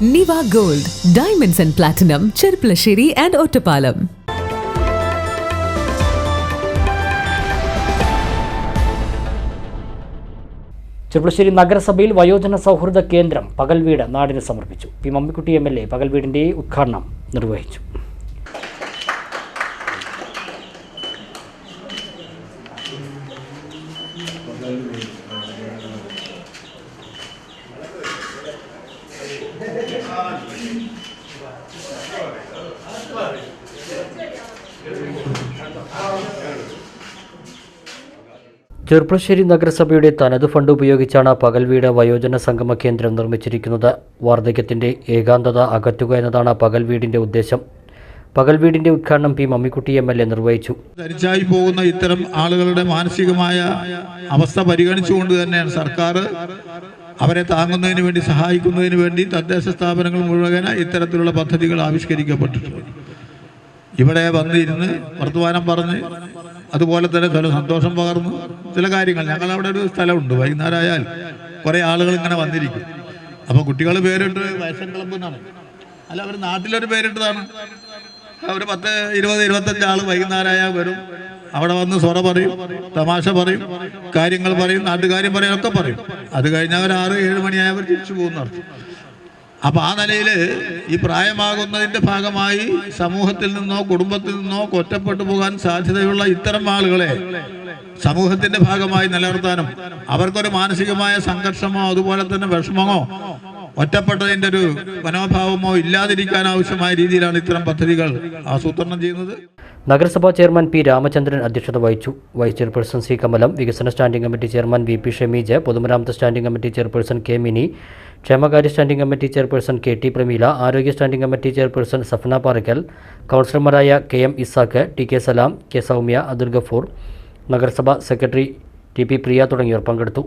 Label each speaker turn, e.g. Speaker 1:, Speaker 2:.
Speaker 1: നിവ gold diamonds and platinum Cherpulassery and Ottapalam
Speaker 2: Cherpulassery നഗരസഭയിൽ വയോജന സൗഹൃദ കേന്ദ്രം പകൽവീട് നാടിന് സമർപ്പിച്ചു P Mammikutty M L A പകൽവീടിന്റെ ഉദ്ഘാടനം നിർവഹിച്ചു ചെറുപ്പശ്ശേരി നഗരസഭയുടെ തനത് ഫണ്ട് ഉപയോഗിച്ചാണ് പകൽവീട് വയോജന സംഗമ കേന്ദ്രം നിർമ്മിച്ചിരിക്കുന്നത്. വാർദ്ധക്യത്തിന്റെ ഏകാന്തത അകറ്റുക എന്നതാണ് പകൽവീടിന്റെ ഉദ്ദേശം. പകൽവീടിന്റെ ഉദ്ഘാടനം P Mammikutty M L A നിർവഹിച്ചു.
Speaker 3: ധരിച്ചായി പോകുന്ന ഇത്തരം ആളുകളുടെ മാനസികമായ അവസ്ഥ പരിഗണിച്ചുകൊണ്ട് തന്നെയാണ് സർക്കാർ അവരെ താങ്ങുന്നതിന് വേണ്ടി സഹായിക്കുന്നതിന് വേണ്ടി തദ്ദേശ സ്ഥാപനങ്ങൾ മുഴുവൻ ഇത്തരത്തിലുള്ള പദ്ധതികൾ ആവിഷ്കരിക്കപ്പെട്ടിട്ടുണ്ട്. ഇവിടെ വന്നിരുന്ന് വർത്തമാനം പറഞ്ഞ് അതുപോലെ തന്നെ ചില സന്തോഷം പകർന്നു. ചില കാര്യങ്ങൾ ഞങ്ങൾ അവിടെ ഒരു സ്ഥലമുണ്ട് വൈകുന്നേരം ആയാൽ കുറേ ആളുകൾ ഇങ്ങനെ വന്നിരിക്കും. അപ്പോൾ കുട്ടികൾ പേരിട്ട് വയസ്സൻ ക്ലബ്ബ് എന്നാണ്. അല്ല അവർ നാട്ടിലൊരു പേരിട്ടതാണ്. ഒരു പത്ത് ഇരുപത് ഇരുപത്തഞ്ച് ആൾ വൈകുന്നേരമായാൽ വരും. അവിടെ വന്ന് സ്വറ പറയും തമാശ പറയും കാര്യങ്ങൾ പറയും നാട്ടുകാര്യം പറയും ഒക്കെ പറയും. അത് കഴിഞ്ഞവർ ആറ് ഏഴ് മണിയായവർ തിരിച്ചു പോകുന്നർത്ഥം അപ്പൊ ആ നിലയിൽ ഈ പ്രായമാകുന്നതിന്റെ ഭാഗമായി സമൂഹത്തിൽ നിന്നോ കുടുംബത്തിൽ നിന്നോ ഒറ്റപ്പെട്ടു പോകാൻ സാധ്യതയുള്ള ഇത്തരം ആളുകളെ സമൂഹത്തിന്റെ ഭാഗമായി നിലനിർത്താനും അവർക്കൊരു മാനസികമായ സംഘർഷമോ അതുപോലെ തന്നെ വിഷമമോ ഒറ്റപ്പെട്ടതിന്റെ ഒരു മനോഭാവമോ ഇല്ലാതിരിക്കാൻ ആവശ്യമായ രീതിയിലാണ് ഇത്തരം പദ്ധതികൾ ആസൂത്രണം ചെയ്യുന്നത്.
Speaker 2: നഗരസഭാ ചെയർമാൻ പി രാമചന്ദ്രൻ അധ്യക്ഷത വഹിച്ചു. വൈസ് ചെയർപേഴ്സൺ സി കമലം വികസന standing committee chairman V P Shameej പൊതുമരാമത്ത് standing committee chairperson K Mini ക്ഷേമകാര്യ standing committee chairperson K T Prameela ആരോഗ്യ standing committee chairperson Safna Parakkal കൗൺസിലർമാരായ K M Ishaq T K Salam K Soumya Abdul Gafoor നഗരസഭാ secretary T P പ്രിയ തുടങ്ങിയവർ പങ്കെടുത്തു.